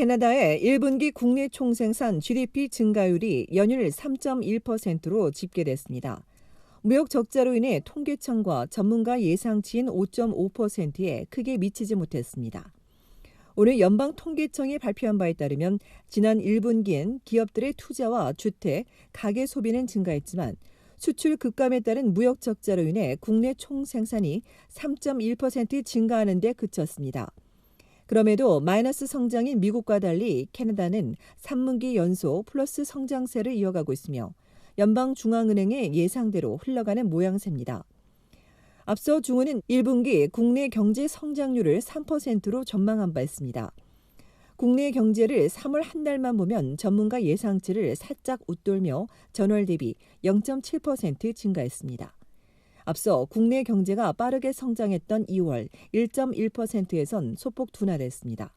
캐나다의 1분기 국내 총생산 GDP 증가율이 연일 3.1%로 집계됐습니다. 무역 적자로 인해 통계청과 전문가 예상치인 5.5%에 크게 미치지 못했습니다. 오늘 연방 통계청이 발표한 바에 따르면 지난 1분기엔 기업들의 투자와 주택, 가계 소비는 증가했지만 수출 급감에 따른 무역 적자로 인해 국내 총 생산이 3.1% 증가하는 데 그쳤습니다. 그럼에도 마이너스 성장인 미국과 달리 캐나다는 3분기 연속 플러스 성장세를 이어가고 있으며 연방중앙은행의 예상대로 흘러가는 모양새입니다. 앞서 중은은 1분기 국내 경제 성장률을 3%로 전망한 바 있습니다. 국내 경제를 3월 한 달만 보면 전문가 예상치를 살짝 웃돌며 전월 대비 0.7% 증가했습니다. 앞서 국내 경제가 빠르게 성장했던 2월 1.1%에선 소폭 둔화됐습니다.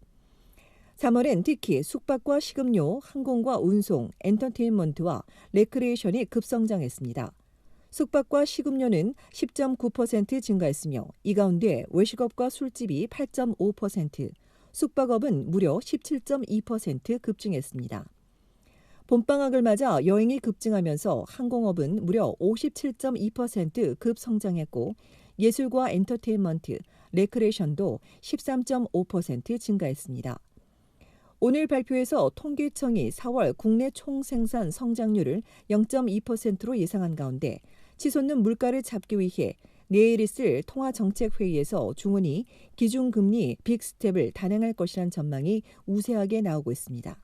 3월엔 특히 숙박과 식음료, 항공과 운송, 엔터테인먼트와 레크레이션이 급성장했습니다. 숙박과 식음료는 10.9% 증가했으며 이 가운데 외식업과 술집이 8.5%, 숙박업은 무려 17.2% 급증했습니다. 봄방학을 맞아 여행이 급증하면서 항공업은 무려 57.2% 급성장했고 예술과 엔터테인먼트, 레크레이션도 13.5% 증가했습니다. 오늘 발표에서 통계청이 4월 국내 총생산 성장률을 0.2%로 예상한 가운데 치솟는 물가를 잡기 위해 내일 있을 통화정책회의에서 중원이 기준금리 빅스텝을 단행할 것이란 전망이 우세하게 나오고 있습니다.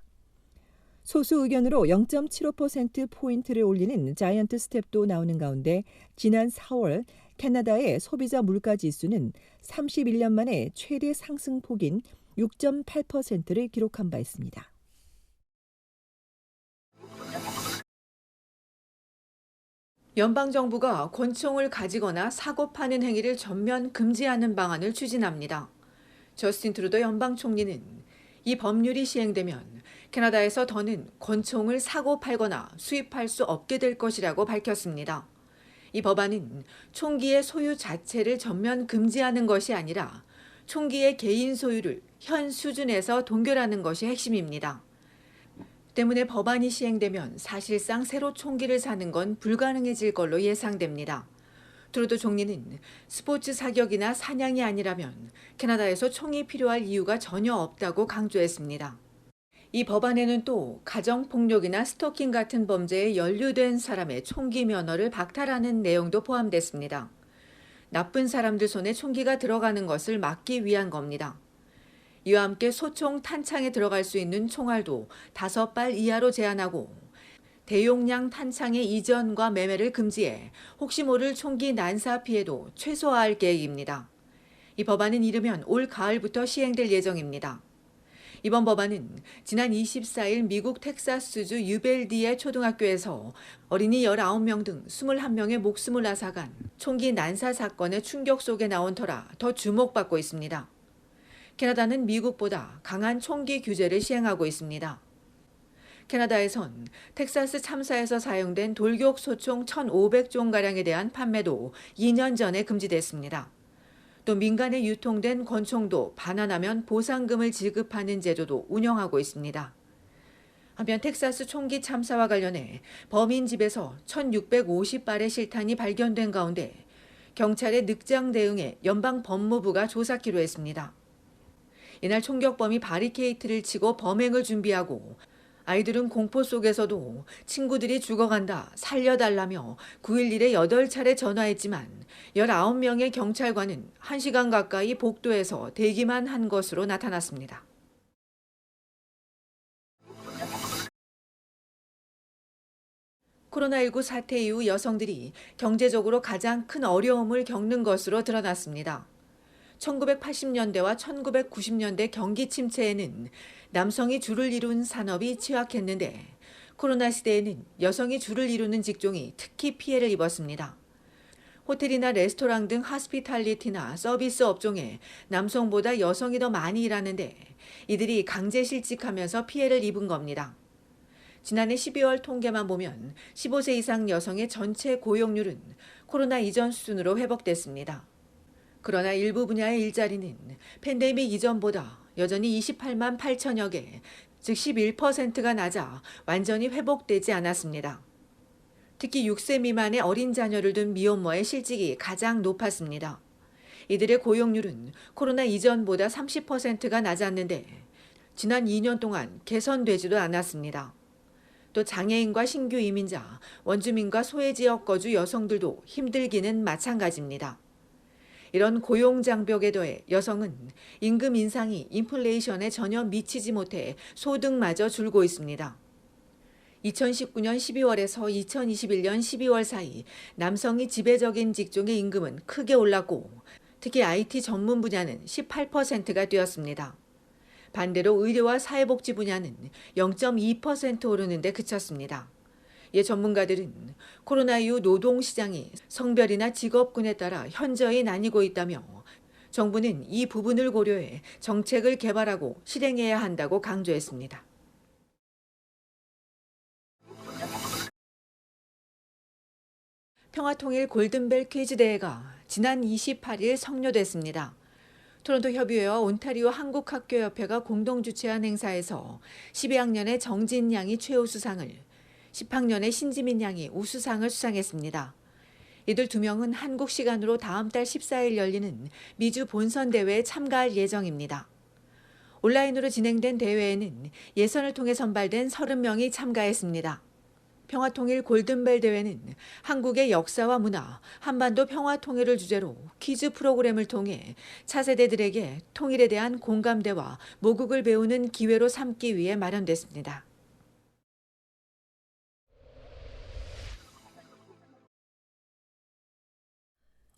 소수 의견으로 0.75%포인트를 올리는 자이언트 스텝도 나오는 가운데 지난 4월 캐나다의 소비자 물가 지수는 31년 만에 최대 상승폭인 6.8%를 기록한 바 있습니다. 연방정부가 권총을 가지거나 사고 파는 행위를 전면 금지하는 방안을 추진합니다. 저스틴 트루도 연방 총리는 이 법률이 시행되면 캐나다에서 더는 권총을 사고 팔거나 수입할 수 없게 될 것이라고 밝혔습니다. 이 법안은 총기의 소유 자체를 전면 금지하는 것이 아니라 총기의 개인 소유를 현 수준에서 동결하는 것이 핵심입니다. 때문에 법안이 시행되면 사실상 새로 총기를 사는 건 불가능해질 걸로 예상됩니다. 트루도 총리는 스포츠 사격이나 사냥이 아니라면 캐나다에서 총이 필요할 이유가 전혀 없다고 강조했습니다. 이 법안에는 또 가정폭력이나 스토킹 같은 범죄에 연루된 사람의 총기 면허를 박탈하는 내용도 포함됐습니다. 나쁜 사람들 손에 총기가 들어가는 것을 막기 위한 겁니다. 이와 함께 소총 탄창에 들어갈 수 있는 총알도 다섯 발 이하로 제한하고 대용량 탄창의 이전과 매매를 금지해 혹시 모를 총기 난사 피해도 최소화할 계획입니다. 이 법안은 이르면 올 가을부터 시행될 예정입니다. 이번 법안은 지난 24일 미국 텍사스주 유벨디의 초등학교에서 어린이 19명 등 21명의 목숨을 앗아간 총기 난사 사건의 충격 속에 나온 터라 더 주목받고 있습니다. 캐나다는 미국보다 강한 총기 규제를 시행하고 있습니다. 캐나다에선 텍사스 참사에서 사용된 돌격 소총 1,500종가량에 대한 판매도 2년 전에 금지됐습니다. 또 민간에 유통된 권총도 반환하면 보상금을 지급하는 제도도 운영하고 있습니다. 한편 텍사스 총기 참사와 관련해 범인 집에서 1,650발의 실탄이 발견된 가운데 경찰의 늑장 대응에 연방 법무부가 조사키로 했습니다. 이날 총격범이 바리케이트를 치고 범행을 준비하고 아이들은 공포 속에서도 친구들이 죽어간다, 살려달라며 911에 8차례 전화했지만 19명의 경찰관은 1시간 가까이 복도에서 대기만 한 것으로 나타났습니다. 코로나19 사태 이후 여성들이 경제적으로 가장 큰 어려움을 겪는 것으로 드러났습니다. 1980년대와 1990년대 경기 침체에는 남성이 주를 이룬 산업이 취약했는데 코로나 시대에는 여성이 주를 이루는 직종이 특히 피해를 입었습니다. 호텔이나 레스토랑 등 하스피탈리티나 서비스 업종에 남성보다 여성이 더 많이 일하는데 이들이 강제 실직하면서 피해를 입은 겁니다. 지난해 12월 통계만 보면 15세 이상 여성의 전체 고용률은 코로나 이전 수준으로 회복됐습니다. 그러나 일부 분야의 일자리는 팬데믹 이전보다 여전히 28만 8천여 개, 즉 11%가 낮아 완전히 회복되지 않았습니다. 특히 6세 미만의 어린 자녀를 둔 미혼모의 실직이 가장 높았습니다. 이들의 고용률은 코로나 이전보다 30%가 낮았는데 지난 2년 동안 개선되지도 않았습니다. 또 장애인과 신규 이민자, 원주민과 소외 지역 거주 여성들도 힘들기는 마찬가지입니다. 이런 고용 장벽에 더해 여성은 임금 인상이 인플레이션에 전혀 미치지 못해 소득마저 줄고 있습니다. 2019년 12월에서 2021년 12월 사이 남성이 지배적인 직종의 임금은 크게 올랐고 특히 IT 전문 분야는 18%가 뛰었습니다. 반대로 의료와 사회복지 분야는 0.2% 오르는데 그쳤습니다. 예 전문가들은 코로나 이후 노동 시장이 성별이나 직업군에 따라 현저히 나뉘고 있다며 정부는 이 부분을 고려해 정책을 개발하고 실행해야 한다고 강조했습니다. 평화통일 골든벨 퀴즈 대회가 지난 28일 성료됐습니다. 토론토 협의회와 온타리오 한국학교협회가 공동 주최한 행사에서 12학년의 정진 양이 최우수상을, 10학년의 신지민 양이 우수상을 수상했습니다. 이들 두 명은 한국 시간으로 다음 달 14일 열리는 미주 본선 대회에 참가할 예정입니다. 온라인으로 진행된 대회에는 예선을 통해 선발된 30명이 참가했습니다. 평화통일 골든벨 대회는 한국의 역사와 문화, 한반도 평화통일을 주제로 퀴즈 프로그램을 통해 차세대들에게 통일에 대한 공감대와 모국을 배우는 기회로 삼기 위해 마련됐습니다.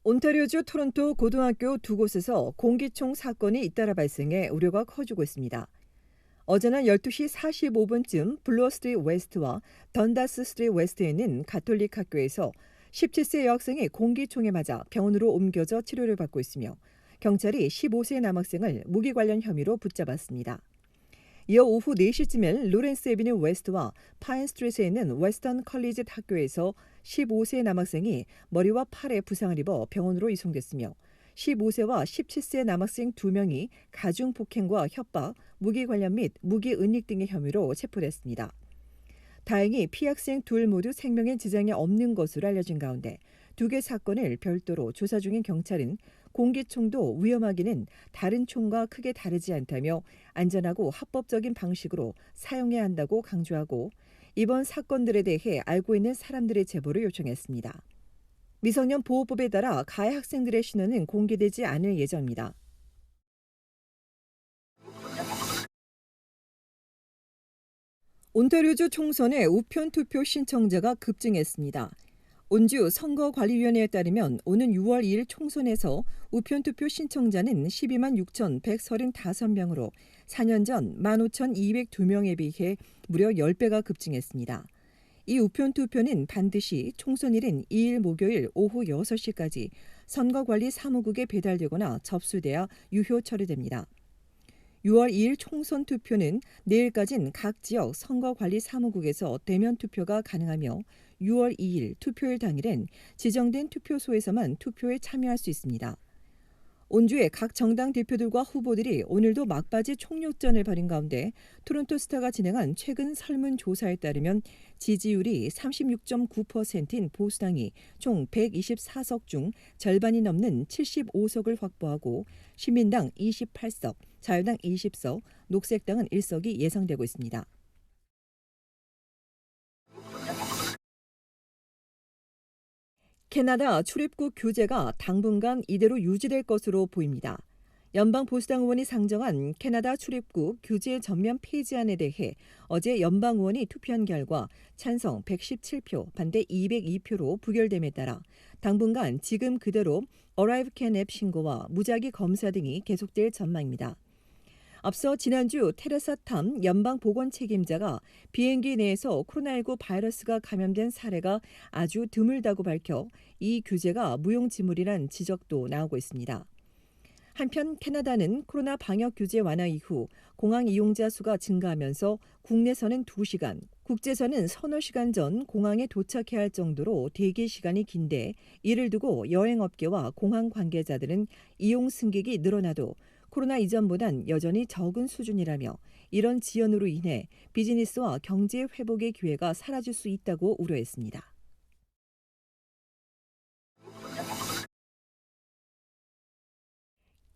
온타리오주 토론토 고등학교 두 곳에서 공기총 사건이 잇따라 발생해 우려가 커지고 있습니다. 어제는 12시 45분쯤 블루어 스트리트 웨스트와 던다스 스트리트 웨스트에 있는 가톨릭 학교에서 17세 여학생이 공기총에 맞아 병원으로 옮겨져 치료를 받고 있으며 경찰이 15세 남학생을 무기 관련 혐의로 붙잡았습니다. 이어 오후 4시쯤엔 로렌스 에비뉴 웨스트와 파인 스트리트에 있는 웨스턴 컬리지 학교에서 15세 남학생이 머리와 팔에 부상을 입어 병원으로 이송됐으며 15세와 17세 남학생 2명이 가중폭행과 협박, 무기 관련 및 무기 은닉 등의 혐의로 체포됐습니다. 다행히 피학생 둘 모두 생명에 지장이 없는 것으로 알려진 가운데 두 개 사건을 별도로 조사 중인 경찰은 공기총도 위험하기는 다른 총과 크게 다르지 않다며 안전하고 합법적인 방식으로 사용해야 한다고 강조하고 이번 사건들에 대해 알고 있는 사람들의 제보를 요청했습니다. 미성년 보호법에 따라 가해 학생들의 신원은 공개되지 않을 예정입니다. 온타리오주 총선의 우편 투표 신청자가 급증했습니다. 온주 선거관리위원회에 따르면 오는 6월 2일 총선에서 우편 투표 신청자는 12만 6,135명으로 4년 전 15,202명에 비해 무려 10배가 급증했습니다. 이 우편 투표는 반드시 총선일인 2일 목요일 오후 6시까지 선거관리 사무국에 배달되거나 접수돼야 유효 처리됩니다. 6월 2일 총선 투표는 내일까진 각 지역 선거관리 사무국에서 대면 투표가 가능하며 6월 2일 투표일 당일엔 지정된 투표소에서만 투표에 참여할 수 있습니다. 온주의 각 정당 대표들과 후보들이 오늘도 막바지 총력전을 벌인 가운데 토론토 스타가 진행한 최근 설문조사에 따르면 지지율이 36.9%인 보수당이 총 124석 중 절반이 넘는 75석을 확보하고 시민당 28석, 자유당 20석, 녹색당은 1석이 예상되고 있습니다. 캐나다 출입국 규제가 당분간 이대로 유지될 것으로 보입니다. 연방 보수당 의원이 상정한 캐나다 출입국 규제 전면 폐지안에 대해 어제 연방 의원이 투표한 결과 찬성 117표, 반대 202표로 부결됨에 따라 당분간 지금 그대로 어라이브 캔앱 신고와 무작위 검사 등이 계속될 전망입니다. 앞서 지난주 테레사 탐 연방 보건 책임자가 비행기 내에서 코로나19 바이러스가 감염된 사례가 아주 드물다고 밝혀 이 규제가 무용지물이란 지적도 나오고 있습니다. 한편 캐나다는 코로나 방역 규제 완화 이후 공항 이용자 수가 증가하면서 국내선은 2시간, 국제선은 서너 시간 전 공항에 도착해야 할 정도로 대기 시간이 긴데 이를 두고 여행업계와 공항 관계자들은 이용 승객이 늘어나도 코로나 이전보단 여전히 적은 수준이라며 이런 지연으로 인해 비즈니스와 경제 회복의 기회가 사라질 수 있다고 우려했습니다.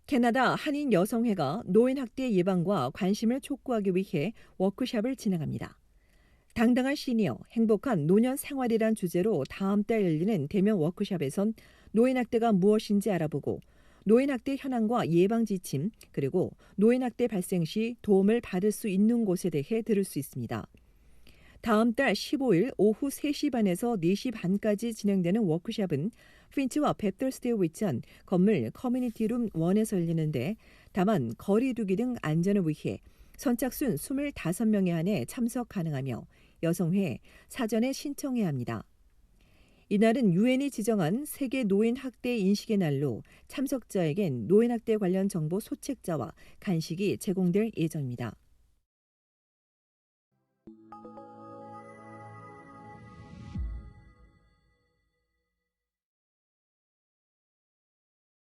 캐나다 한인 여성회가 노인 학대 예방과 관심을 촉구하기 위해 워크숍을 진행합니다. 당당한 시니어, 행복한 노년 생활이란 주제로 다음 달 열리는 대면 워크숍에선 노인 학대가 무엇인지 알아보고 노인 학대 현황과 예방 지침, 그리고 노인 학대 발생 시 도움을 받을 수 있는 곳에 대해 들을 수 있습니다. 다음 달 15일 오후 3시 반에서 4시 반까지 진행되는 워크숍은 핀치와 베틀스테에 위치한 건물 커뮤니티룸 1에서 열리는데 다만 거리 두기 등 안전을 위해 선착순 25명에 한해 참석 가능하며 여성회 사전에 신청해야 합니다. 이날은 유엔이 지정한 세계 노인 학대 인식의 날로 참석자에겐 노인 학대 관련 정보 소책자와 간식이 제공될 예정입니다.